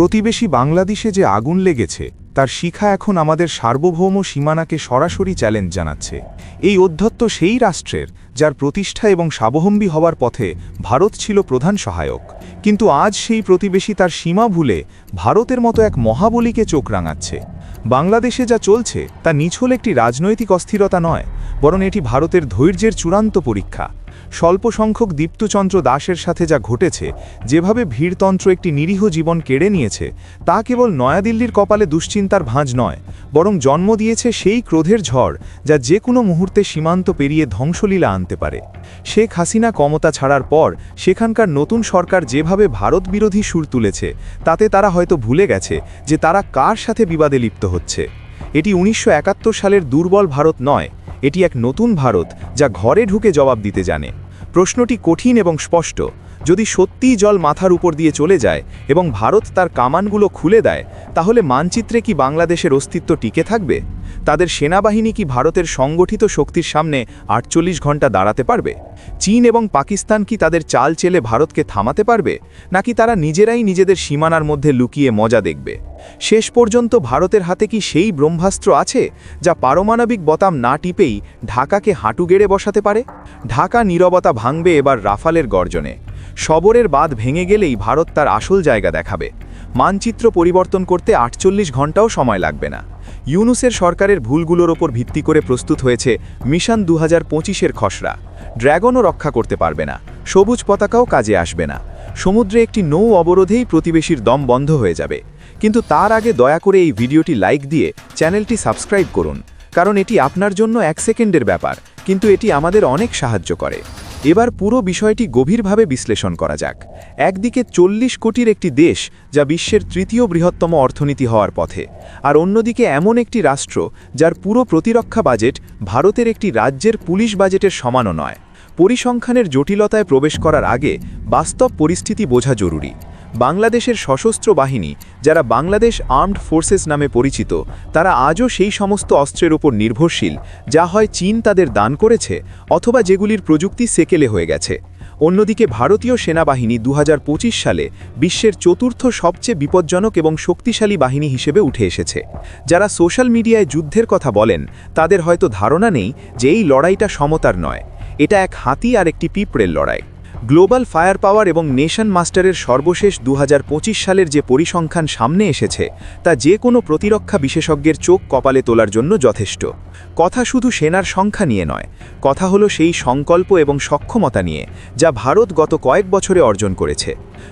প্রতিবেশী বাংলাদেশে যে আগুন লেগেছে, তার শিখা এখন আমাদের সার্বভৌম সীমানাকে সরাসরি চ্যালেঞ্জ জানাচ্ছে। এই অধ্যত্ত সেই রাষ্ট্রের, যার প্রতিষ্ঠা এবং স্বাবলম্বী হওয়ার পথে ভারত ছিল প্রধান সহায়ক। কিন্তু আজ সেই প্রতিবেশী তার সীমা ভুলে ভারতের মতো এক মহাবলীকে চোখ রাঙাচ্ছে। বাংলাদেশে যা চলছে, তা নিছল একটি রাজনৈতিক অস্থিরতা নয়, বরং এটি ভারতের ধৈর্যের চূড়ান্ত পরীক্ষা। স্বল্প সংখ্যক দীপ্তচন্দ্র দাসের সাথে যা ঘটেছে, যেভাবে ভিড়তন্ত্র একটি নিরীহ জীবন কেড়ে নিয়েছে, তা কেবল নয়াদিল্লির কপালে দুশ্চিন্তার ভাঁজ নয়, বরং জন্ম দিয়েছে সেই ক্রোধের ঝড় যা যে কোনো মুহূর্তে সীমান্ত পেরিয়ে ধ্বংসলীলা আনতে পারে। শেখ হাসিনা ক্ষমতা ছাড়ার পর সেখানকার নতুন সরকার যেভাবে ভারত বিরোধী সুর তুলেছে, তাতে তারা হয়তো ভুলে গেছে যে তারা কার সাথে বিবাদে লিপ্ত হচ্ছে। এটি উনিশশো একাত্তর সালের দুর্বল ভারত নয় এটি এক নতুন ভারত যা ঘরে ঢুকে জবাব দিতে জানে। প্রশ্নটি কঠিন এবং স্পষ্ট। যদি সত্যিই জল মাথার উপর দিয়ে চলে যায় এবং ভারত তার কামানগুলো খুলে দেয়, তাহলে মানচিত্রে কি বাংলাদেশের অস্তিত্ব টিকে থাকবে? তাদের সেনাবাহিনী কি ভারতের সংগঠিত শক্তির সামনে আটচল্লিশ ঘণ্টা দাঁড়াতে পারবে? চীন এবং পাকিস্তান কি তাদের চাল চেলে ভারতকে থামাতে পারবে? নাকি তারা নিজেরাই নিজেদের সীমানার মধ্যে লুকিয়ে মজা দেখবে? শেষ পর্যন্ত ভারতের হাতে কি সেই ব্রহ্মাস্ত্র আছে, যা পারমাণবিক বতাম না টিপেই ঢাকাকে হাঁটু গেড়ে বসাতে পারে? ঢাকা নীরবতা ভাঙবে এবার রাফালের গর্জনে। সবরের বাদ ভেঙে গেলেই ভারত তার আসল জায়গা দেখাবে। মানচিত্র পরিবর্তন করতে আটচল্লিশ ঘন্টাও সময় লাগবে না। ইউনুসের সরকারের ভুলগুলোর ওপর ভিত্তি করে প্রস্তুত হয়েছে মিশন দু হাজার পঁচিশের খসড়া। ড্র্যাগনও রক্ষা করতে পারবে না, সবুজ পতাকাও কাজে আসবে না। সমুদ্রে একটি নৌ অবরোধেই প্রতিবেশীর দম বন্ধ হয়ে যাবে। কিন্তু তার আগে দয়া করে এই ভিডিওটি লাইক দিয়ে চ্যানেলটি সাবস্ক্রাইব করুন। কারণ এটি আপনার জন্য এক সেকেন্ডের ব্যাপার, কিন্তু এটি আমাদের অনেক সাহায্য করে। এবার পুরো বিষয়টি গভীরভাবে বিশ্লেষণ করা যাক। একদিকে চল্লিশ কোটির একটি দেশ, যা বিশ্বের তৃতীয় বৃহত্তম অর্থনীতি হওয়ার পথে, আর অন্যদিকে এমন একটি রাষ্ট্র, যার পুরো প্রতিরক্ষা বাজেট ভারতের একটি রাজ্যের পুলিশ বাজেটের সমানও নয়। পরিসংখ্যানের জটিলতায় প্রবেশ করার আগে বাস্তব পরিস্থিতি বোঝা জরুরি। বাংলাদেশের সশস্ত্র বাহিনী, যারা বাংলাদেশ আর্মড ফোর্সেস নামে পরিচিত, তারা আজও সেই সমস্ত অস্ত্রের ওপর নির্ভরশীল, যা হয় চীন তাদের দান করেছে, অথবা যেগুলির প্রযুক্তি সেকেলে হয়ে গেছে। অন্যদিকে ভারতীয় সেনাবাহিনী দু হাজার পঁচিশ সালে বিশ্বের চতুর্থ সবচেয়ে বিপজ্জনক এবং শক্তিশালী বাহিনী হিসেবে উঠে এসেছে। যারা সোশ্যাল মিডিয়ায় যুদ্ধের কথা বলেন, তাদের হয়তো ধারণা নেই যে এই লড়াইটা সমতার নয়। এটা এক হাতি আর একটি পিঁপড়ের লড়াই। গ্লোবাল ফায়ার পাওয়ার এবং নেশন মাস্টারের সর্বশেষ দু হাজার পঁচিশ সালের যে পরিসংখ্যান সামনে এসেছে, তা যে কোনো প্রতিরক্ষা বিশেষজ্ঞের চোখ কপালে তোলার জন্য যথেষ্ট। কথা শুধু সেনার সংখ্যা নিয়ে নয়, কথা হলো সেই সংকল্প এবং সক্ষমতা নিয়ে, যা ভারত গত কয়েক বছরে অর্জন করেছে।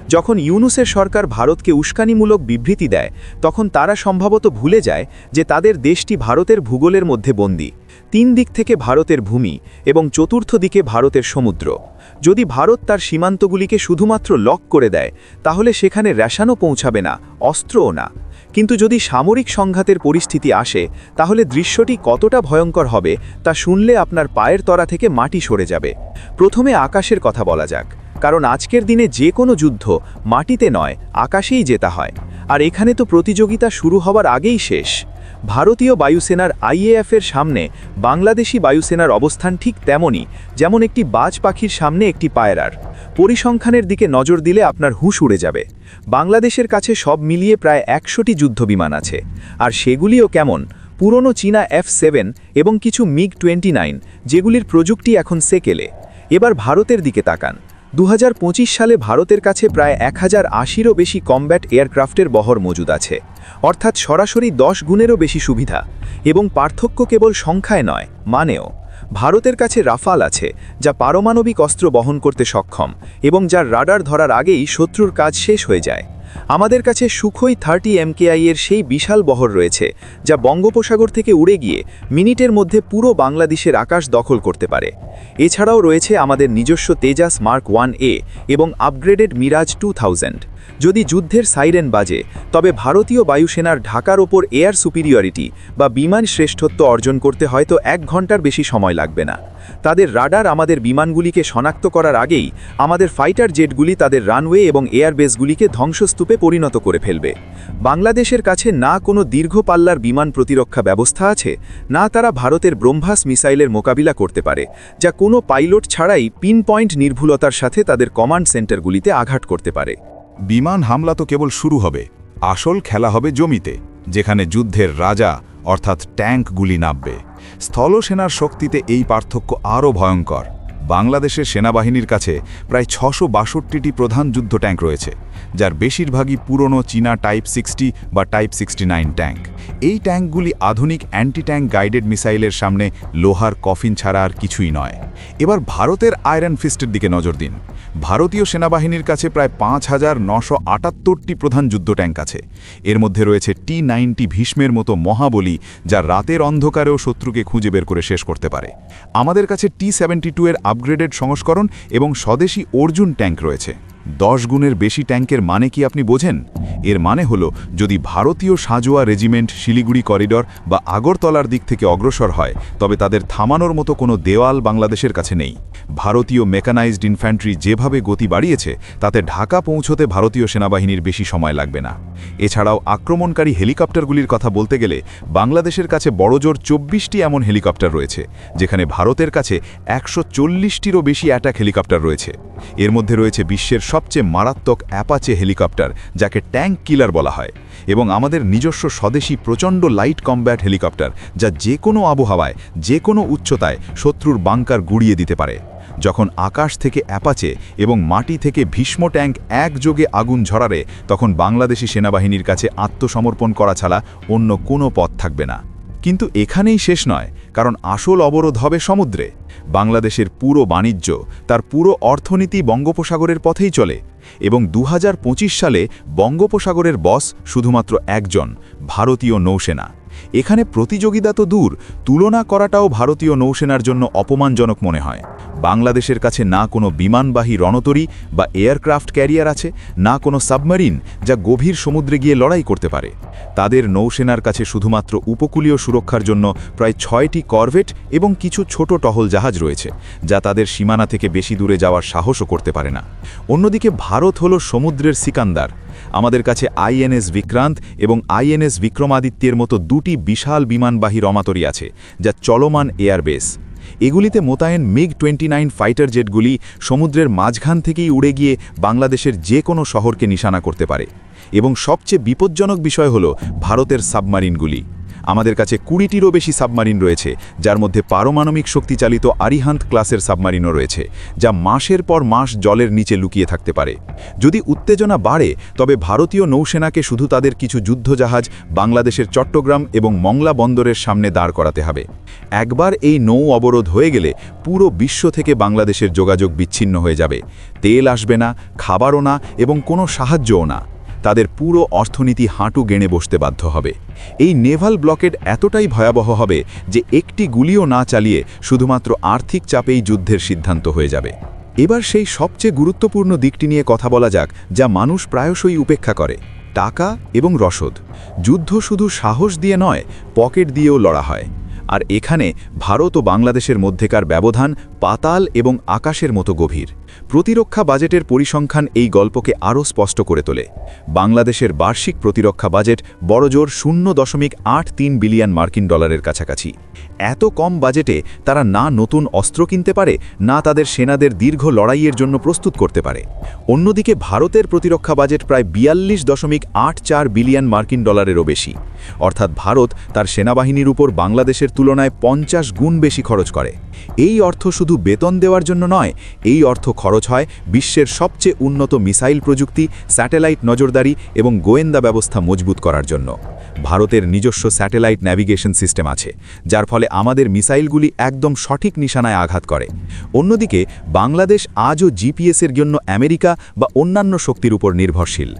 যখন ইউনুসের সরকার ভারতকে উস্কানিমূলক বিবৃতি দেয়, তখন তারা সম্ভবত ভুলে যায় যে তাদের দেশটি ভারতের ভূগোলের মধ্যে বন্দী। তিন দিক থেকে ভারতের ভূমি এবং চতুর্থ দিকে ভারতের সমুদ্র। যদি ভারত তার সীমান্তগুলিকে শুধুমাত্র লক করে দেয়, তাহলে সেখানে রেশানো পৌঁছাবে না, অস্ত্রও না। কিন্তু যদি সামরিক সংঘাতের পরিস্থিতি আসে, তাহলে দৃশ্যটি কতটা ভয়ঙ্কর হবে তা শুনলে আপনার পায়ের তরা থেকে মাটি সরে যাবে। প্রথমে আকাশের কথা বলা যাক, কারণ আজকের দিনে যে কোনো যুদ্ধ মাটিতে নয়, আকাশেই জেতা হয়। আর এখানে তো প্রতিযোগিতা শুরু হওয়ার আগেই শেষ। ভারতীয় বায়ুসেনার আইএএফের সামনে বাংলাদেশি বায়ুসেনার অবস্থান ঠিক তেমনই, যেমন একটি বাজ পাখির সামনে একটি পায়রার। পরিসংখ্যানের দিকে নজর দিলে আপনার হুঁশ উড়ে যাবে। বাংলাদেশের কাছে সব মিলিয়ে প্রায় একশোটি যুদ্ধবিমান আছে। আর সেগুলিও কেমন, পুরনো চীনা এফ সেভেন এবং কিছু মিগ টোয়েন্টি যেগুলির প্রযুক্তি এখন সেকেলে। এবার ভারতের দিকে তাকান। দু হাজার পঁচিশ সালে ভারতের কাছে প্রায় এক হাজার আশিরও বেশি কমব্যাট এয়ারক্রাফটের বহর মজুদ আছে। অর্থাৎ সরাসরি দশ গুণেরও বেশি সুবিধা এবং পার্থক্য কেবল সংখ্যায় নয়, মানেও। ভারতের কাছে রাফাল আছে, যা পারমাণবিক অস্ত্র বহন করতে সক্ষম এবং যার রাডার ধরার আগেই শত্রুর কাজ শেষ হয়ে যায়। আমাদের কাছে সুখই থার্টি এমকেআই এর সেই বিশাল বহর রয়েছে, যা বঙ্গোপসাগর থেকে উড়ে গিয়ে মিনিটের মধ্যে পুরো বাংলাদেশের আকাশ দখল করতে পারে। এছাড়াও রয়েছে আমাদের নিজস্ব তেজাস মার্ক ওয়ান এ এবং আপগ্রেডেড মিরাজ টু থাউজেন্ড। যদি যুদ্ধের সাইরেন বাজে, তবে ভারতীয় বায়ুসেনার ঢাকার ওপর এয়ার সুপিরিয়রিটি বা বিমান শ্রেষ্ঠত্ব অর্জন করতে হয়তো এক ঘণ্টার বেশি সময় লাগবে না। তাদের রাডার আমাদের বিমানগুলিকে শনাক্ত করার আগেই আমাদের ফাইটার জেটগুলি তাদের রানওয়ে এবং এয়ারবেসগুলিকে ধ্বংসস্তূপে পরিণত করে ফেলবে। বাংলাদেশের কাছে না কোনো দীর্ঘ পাল্লার বিমান প্রতিরক্ষা ব্যবস্থা আছে, না তারা ভারতের ব্রহ্মাস মিসাইলের মোকাবিলা করতে পারে, যা কোনো পাইলট ছাড়াই পিন পয়েন্ট নির্ভুলতার সাথে তাদের কমান্ড সেন্টারগুলিতে আঘাত করতে পারে। বিমান হামলা তো কেবল শুরু হবে, আসল খেলা হবে জমিতে, যেখানে যুদ্ধের রাজা অর্থাৎ ট্যাঙ্কগুলি নামবে। স্থলসেনার শক্তিতে এই পার্থক্য আরও ভয়ঙ্কর। বাংলাদেশের সেনাবাহিনীর কাছে প্রায় ছশো বাষট্টিটি প্রধান যুদ্ধ ট্যাঙ্ক রয়েছে, যার বেশিরভাগই পুরনো চীনা টাইপ সিক্সটি বা টাইপ সিক্সটি নাইন ট্যাঙ্ক। এই ট্যাঙ্কগুলি আধুনিক অ্যান্টি ট্যাঙ্ক গাইডেড মিসাইলের সামনে লোহার কফিন ছাড়া আর কিছুই নয়। এবার ভারতের আয়রন ফিস্টের দিকে নজর দিন। ভারতীয় সেনাবাহিনীর কাছে প্রায় পাঁচ হাজার নশো আটাত্তরটি প্রধান যুদ্ধ ট্যাঙ্ক আছে। এর মধ্যে রয়েছে টি নাইনটি ভীষ্মের মতো মহাবলী যা রাতের অন্ধকারেও শত্রুকে খুঁজে বের করে শেষ করতে পারে। আমাদের কাছে টি সেভেন্টি টু এর আপগ্রেডেড সংস্করণ এবং স্বদেশী অর্জুন ট্যাঙ্ক রয়েছে। দশ গুণের বেশি ট্যাঙ্কের মানে কি আপনি বোঝেন? এর মানে হল, যদি ভারতীয় সাজোয়া রেজিমেন্ট শিলিগুড়ি করিডর বা আগরতলার দিক থেকে অগ্রসর হয়, তবে তাদের থামানোর মতো কোনো দেওয়াল বাংলাদেশের কাছে নেই। ভারতীয় মেকানাইজড ইনফ্যান্ট্রি যেভাবে গতি বাড়িয়েছে, তাতে ঢাকা পৌঁছতে ভারতীয় সেনাবাহিনীর বেশি সময় লাগবে না। এছাড়াও আক্রমণকারী হেলিকপ্টারগুলির কথা বলতে গেলে, বাংলাদেশের কাছে বড়জোর চব্বিশটি এমন হেলিকপ্টার রয়েছে, যেখানে ভারতের কাছে একশো চল্লিশটিরও বেশি অ্যাটাক হেলিকপ্টার রয়েছে। এর মধ্যে রয়েছে বিশ্বের সবচেয়ে মারাত্মক অ্যাপাচে হেলিকপ্টার, যাকে ট্যাঙ্ক কিলার বলা হয়, এবং আমাদের নিজস্ব স্বদেশী প্রচণ্ড লাইট কমব্যাট হেলিকপ্টার, যা যে কোনো আবহাওয়ায়, যে কোনো উচ্চতায় শত্রুর বাংকার গুড়িয়ে দিতে পারে। যখন আকাশ থেকে অ্যাপাচে এবং মাটি থেকে ভীষ্ম ট্যাঙ্ক একযোগে আগুন ঝরারে, তখন বাংলাদেশি সেনাবাহিনীর কাছে আত্মসমর্পণ করা ছাড়া অন্য কোনো পথ থাকবে না। কিন্তু এখানেই শেষ নয়, কারণ আসল অবরোধ হবে সমুদ্রে। বাংলাদেশের পুরো বাণিজ্য তার পুরো অর্থনীতি বঙ্গোপসাগরের পথেই চলে এবং দু হাজার পঁচিশ সালে বঙ্গোপসাগরের বস শুধুমাত্র একজন, ভারতীয় নৌসেনা। এখানে প্রতিযোগিতা তো দূর, তুলনা করাটাও ভারতীয় নৌসেনার জন্য অপমানজনক মনে হয়। বাংলাদেশের কাছে না কোনো বিমানবাহী রণতরী বা এয়ারক্রাফট ক্যারিয়ার আছে, না কোনো সাবমেরিন যা গভীর সমুদ্রে গিয়ে লড়াই করতে পারে। তাদের নৌসেনার কাছে শুধুমাত্র উপকূলীয় সুরক্ষার জন্য প্রায় ছয়টি করভেট এবং কিছু ছোট টহল জাহাজ রয়েছে, যা তাদের সীমানা থেকে বেশি দূরে যাওয়ার সাহসও করতে পারে না। অন্যদিকে ভারত হল সমুদ্রের সিকান্দার আমাদের কাছে আইএনএস বিক্রান্ত এবং আইএনএস বিক্রমাদিত্যের মতো দুটি বিশাল বিমানবাহী রমাতরি আছে, যা চলমান এয়ারবেস। এগুলিতে মোতায়েন মিগ টোয়েন্টি নাইন ফাইটার জেটগুলি সমুদ্রের মাঝখান থেকেই উড়ে গিয়ে বাংলাদেশের যে কোনো শহরকে নিশানা করতে পারে। এবং সবচেয়ে বিপজ্জনক বিষয় হল ভারতের সাবমারিনগুলি। আমাদের কাছে কুড়িটিরও বেশি সাবমারিন রয়েছে, যার মধ্যে পারমাণবিক শক্তিচালিত আরিহান্ত ক্লাসের সাবমারিনও রয়েছে, যা মাসের পর মাস জলের নিচে লুকিয়ে থাকতে পারে। যদি উত্তেজনা বাড়ে, তবে ভারতীয় নৌসেনাকে শুধু তাদের কিছু যুদ্ধজাহাজ বাংলাদেশের চট্টগ্রাম এবং মংলা বন্দরের সামনে দাঁড় করাতে হবে। একবার এই নৌ অবরোধ হয়ে গেলে পুরো বিশ্ব থেকে বাংলাদেশের যোগাযোগ বিচ্ছিন্ন হয়ে যাবে। তেল আসবে না, খাবারও না এবং কোনো সাহায্যও না। তাদের পুরো অর্থনীতি হাঁটু গেণে বসতে বাধ্য হবে। এই নেভাল ব্লকেড এতটাই ভয়াবহ হবে যে একটি গুলিও না চালিয়ে শুধুমাত্র আর্থিক চাপেই যুদ্ধের সিদ্ধান্ত হয়ে যাবে। এবার সেই সবচেয়ে গুরুত্বপূর্ণ দিকটি নিয়ে কথা বলা যাক, যা মানুষ প্রায়শই উপেক্ষা করে, টাকা এবং রসদ। যুদ্ধ শুধু সাহস দিয়ে নয়, পকেট দিয়েও লড়া হয়। আর এখানে ভারত ও বাংলাদেশের মধ্যেকার ব্যবধান পাতাল এবং আকাশের মতো গভীর। প্রতিরক্ষা বাজেটের পরিসংখ্যান এই গল্পকে আরও স্পষ্ট করে তোলে। বাংলাদেশের বার্ষিক প্রতিরক্ষা বাজেট বড়জোর শূন্য দশমিক আট তিন বিলিয়ন মার্কিন ডলারের কাছাকাছি। এত কম বাজেটে তারা না নতুন অস্ত্র কিনতে পারে, না তাদের সেনাদের দীর্ঘ লড়াইয়ের জন্য প্রস্তুত করতে পারে। অন্যদিকে ভারতের প্রতিরক্ষা বাজেট প্রায় বিয়াল্লিশ দশমিক আট চার বিলিয়ন মার্কিন ডলারেরও বেশি। অর্থাৎ ভারত তার সেনাবাহিনীর উপর বাংলাদেশের তুলনায় পঞ্চাশ গুণ বেশি খরচ করে। এই অর্থ শুধু বেতন দেওয়ার জন্য নয়, এই অর্থ খরচ হয় বিশ্বের সবচেয়ে উন্নত মিসাইল প্রযুক্তি, স্যাটেলাইট নজরদারি এবং গোয়েন্দা ব্যবস্থা মজবুত করার জন্য। ভারতের নিজস্ব স্যাটেলাইট ন্যাভিগেশন সিস্টেম আছে, যার ফলে আমাদের মিসাইলগুলি একদম সঠিক নিশানায় আঘাত করে। অন্যদিকে, বাংলাদেশ আজও জিপিএসের জন্য আমেরিকা বা অন্যান্য শক্তির উপর নির্ভরশীল।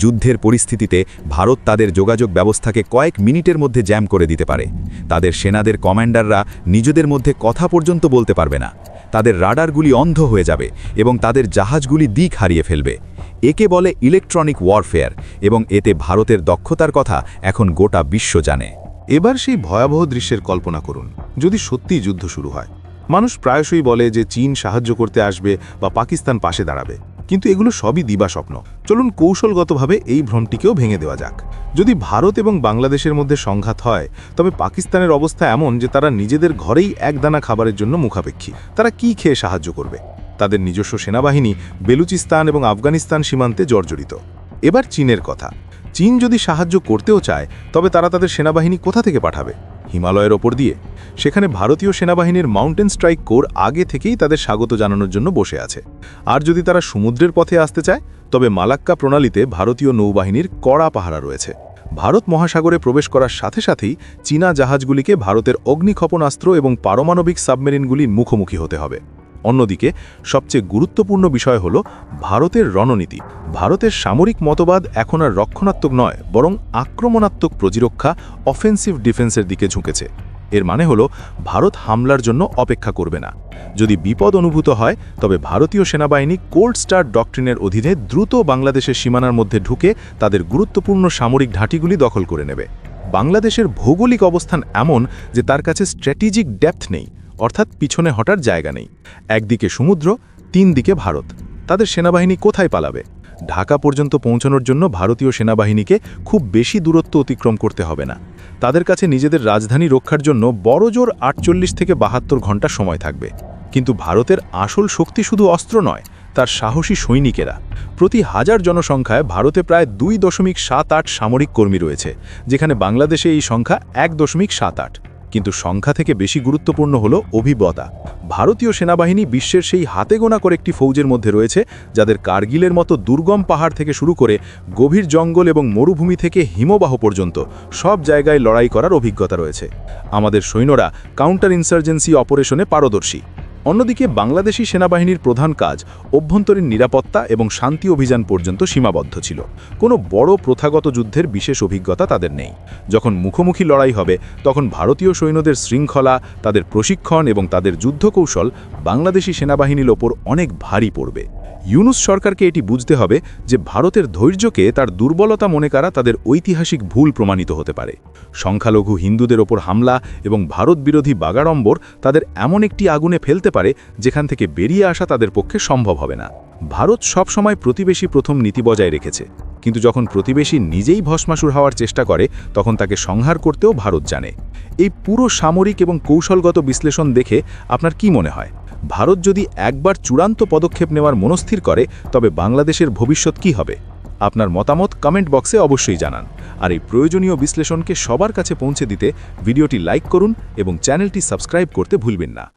যুদ্ধের পরিস্থিতিতে ভারত তাদের যোগাযোগ ব্যবস্থাকে কয়েক মিনিটের মধ্যে জ্যাম করে দিতে পারে। তাদের সেনাদের কমান্ডাররা নিজেদের মধ্যে কথা পর্যন্ত বলতে পারবে না। তাদের রাডারগুলি অন্ধ হয়ে যাবে এবং তাদের জাহাজগুলি দিক হারিয়ে ফেলবে। একে বলে ইলেকট্রনিক ওয়ারফেয়ার এবং এতে ভারতের দক্ষতার কথা এখন গোটা বিশ্ব জানে। এবার সেই ভয়াবহ দৃশ্যের কল্পনা করুন, যদি সত্যিই যুদ্ধ শুরু হয়। মানুষ প্রায়শই বলে যে চীন সাহায্য করতে আসবে বা পাকিস্তান পাশে দাঁড়াবে। কিন্তু এগুলো সবই দিবা স্বপ্ন। চলুন কৌশলগতভাবে এই ভ্রমটিকেও ভেঙে দেওয়া যাক। যদি ভারত এবং বাংলাদেশের মধ্যে সংঘাত হয়, তবে পাকিস্তানের অবস্থা এমন যে তারা নিজেদের ঘরেই একদানা খাবারের জন্য মুখাপেক্ষী। তারা কি খেয়ে সাহায্য করবে? তাদের নিজস্ব সেনাবাহিনী, বেলুচিস্তান এবং আফগানিস্তান সীমান্তে জর্জরিত। এবার চীনের কথা। চীন যদি সাহায্য করতেও চায়, তবে তারা তাদের সেনাবাহিনী কোথা থেকে পাঠাবে? হিমালয়ের ওপর দিয়ে। সেখানে ভারতীয় সেনাবাহিনীর মাউন্টেন স্ট্রাইক কোর আগে থেকেই তাদের স্বাগত জানানোর জন্য বসে আছে। আর যদি তারা সমুদ্রের পথে আসতে চায়, তবে মালাক্কা প্রণালীতে ভারতীয় নৌবাহিনীর কড়া পাহারা রয়েছে। ভারত মহাসাগরে প্রবেশ করার সাথে সাথেই চীনা জাহাজগুলিকে ভারতের অগ্নিক্ষপণাস্ত্র এবং পারমাণবিক সাবমেরিনগুলির মুখোমুখি হতে হবে। অন্যদিকে, সবচেয়ে গুরুত্বপূর্ণ বিষয় হল ভারতের রণনীতি। ভারতের সামরিক মতবাদ এখন আর রক্ষণাত্মক নয়, বরং আক্রমণাত্মক প্রতিরক্ষা অফেন্সিভ ডিফেন্সের দিকে ঝুঁকেছে। এর মানে হল ভারত হামলার জন্য অপেক্ষা করবে না। যদি বিপদ অনুভূত হয়, তবে ভারতীয় সেনাবাহিনী কোল্ড স্টার ডকট্রিনের অধীনে দ্রুত বাংলাদেশের সীমানার মধ্যে ঢুকে তাদের গুরুত্বপূর্ণ সামরিক ঘাঁটিগুলি দখল করে নেবে। বাংলাদেশের ভৌগোলিক অবস্থান এমন যে তার কাছে স্ট্র্যাটেজিক ডেপথ নেই। অর্থাৎ পিছনে হটার জায়গা নেই। একদিকে সমুদ্র তিন দিকে ভারত। তাদের সেনাবাহিনী কোথায় পালাবে? ঢাকা পর্যন্ত পৌঁছানোর জন্য ভারতীয় সেনাবাহিনীকে খুব বেশি দূরত্ব অতিক্রম করতে হবে না। তাদের কাছে নিজেদের রাজধানী রক্ষার জন্য বড়জোর আটচল্লিশ থেকে বাহাত্তর ঘণ্টা সময় থাকবে। কিন্তু ভারতের আসল শক্তি শুধু অস্ত্র নয়, তার সাহসী সৈনিকেরা। প্রতি হাজার জনসংখ্যায় ভারতে প্রায় দুই দশমিক সাত আট সামরিক কর্মী রয়েছে, যেখানে বাংলাদেশে এই সংখ্যা এক দশমিক সাত আট। কিন্তু সংখ্যা থেকে বেশি গুরুত্বপূর্ণ হল অভিজ্ঞতা। ভারতীয় সেনাবাহিনী বিশ্বের সেই হাতে গোনা করে একটি ফৌজের মধ্যে রয়েছে, যাদের কার্গিলের মতো দুর্গম পাহাড় থেকে শুরু করে গভীর জঙ্গল এবং মরুভূমি থেকে হিমবাহ পর্যন্ত সব জায়গায় লড়াই করার অভিজ্ঞতা রয়েছে। আমাদের সৈন্যরা কাউন্টার ইনসার্জেন্সি অপারেশনে পারদর্শী। অন্যদিকে বাংলাদেশি সেনাবাহিনীর প্রধান কাজ অভ্যন্তরীণ নিরাপত্তা এবং শান্তি অভিযান পর্যন্ত সীমাবদ্ধ ছিল। কোনো বড় প্রথাগত যুদ্ধের বিশেষ অভিজ্ঞতা তাদের নেই। যখন মুখোমুখি লড়াই হবে, তখন ভারতীয় সৈন্যদের শৃঙ্খলা, তাদের প্রশিক্ষণ এবং তাদের যুদ্ধকৌশল বাংলাদেশি সেনাবাহিনীর ওপর অনেক ভারী পড়বে। ইউনুস সরকারকে এটি বুঝতে হবে যে ভারতের ধৈর্যকে তার দুর্বলতা মনে করা তাদের ঐতিহাসিক ভুল প্রমাণিত হতে পারে। সংখ্যালঘু হিন্দুদের ওপর হামলা এবং ভারত বিরোধী বাগাড়ম্বর তাদের এমন একটি আগুনে ফেলতে পারে যেখান থেকে বেরিয়ে আসা তাদের পক্ষে সম্ভব হবে না। ভারত সবসময় প্রতিবেশী প্রথম নীতি বজায় রেখেছে। কিন্তু যখন প্রতিবেশী নিজেই ভস্মাসুর হওয়ার চেষ্টা করে, তখন তাকে সংহার করতেও ভারত জানে। এই পুরো সামরিক এবং কৌশলগত বিশ্লেষণ দেখে আপনার কি মনে হয়? ভারত যদি একবার চূড়ান্ত পদক্ষেপ নেওয়ার মনস্থির করে, তবে বাংলাদেশের ভবিষ্যৎ কি হবে? আপনার মতামত কমেন্ট বক্সে অবশ্যই জানান। আর এই প্রয়োজনীয় বিশ্লেষণকে সবার কাছে পৌঁছে দিতে ভিডিওটি লাইক করুন এবং চ্যানেলটি সাবস্ক্রাইব করতে ভুলবেন না।